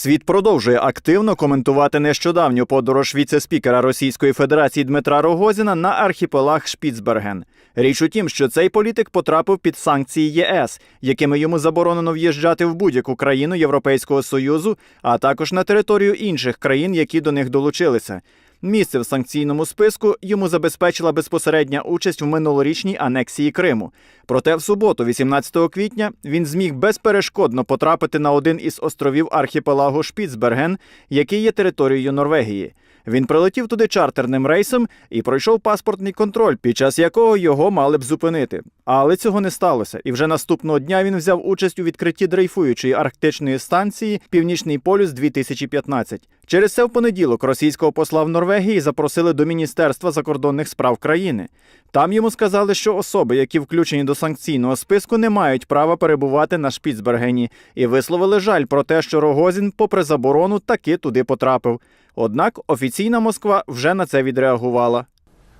Світ продовжує активно коментувати нещодавню подорож віце-спікера Російської Федерації Дмитра Рогозіна на архіпелаг Шпіцберген. Річ у тім, що цей політик потрапив під санкції ЄС, якими йому заборонено в'їжджати в будь-яку країну Європейського союзу, а також на територію інших країн, які до них долучилися. Місце в санкційному списку йому забезпечила безпосередня участь в минулорічній анексії Криму. Проте в суботу, 18 квітня, він зміг безперешкодно потрапити на один із островів архіпелагу Шпіцберген, який є територією Норвегії. Він прилетів туди чартерним рейсом і пройшов паспортний контроль, під час якого його мали б зупинити. Але цього не сталося, і вже наступного дня він взяв участь у відкритті дрейфуючої арктичної станції Північний полюс 2015 Через це в понеділок російського посла в Норвегії запросили до Міністерства закордонних справ країни. Там йому сказали, що особи, які включені до санкційного списку, не мають права перебувати на Шпіцбергені, і висловили жаль про те, що Рогозін, попри заборону, таки туди потрапив. Однак офіційна Москва вже на це відреагувала.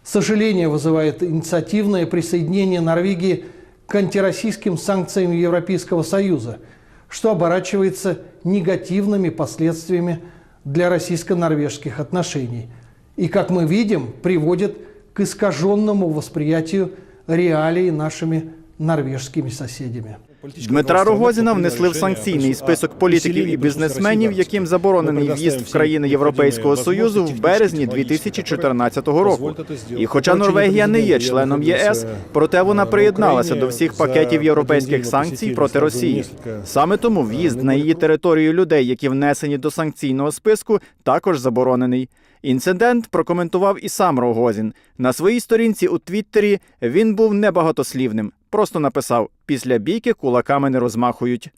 Сожаление вызывает инициативное присоединение Норвегии к антироссийским санкциям Европейского Союза, что оборачивается негативными последствиями для российско-норвежских отношений и, как мы видим, приводит к искаженному восприятию реалий нашими норвежскими соседями. Дмитра Рогозіна внесли в санкційний список політиків і бізнесменів, яким заборонений в'їзд в країни Європейського союзу в березні 2014 року. І хоча Норвегія не є членом ЄС, проте вона приєдналася до всіх пакетів європейських санкцій проти Росії. Саме тому в'їзд на її територію людей, які внесені до санкційного списку, також заборонений. Інцидент прокоментував і сам Рогозін. На своїй сторінці у Твіттері він був небагатослівним. Просто написав: після бійки кулаками не розмахують.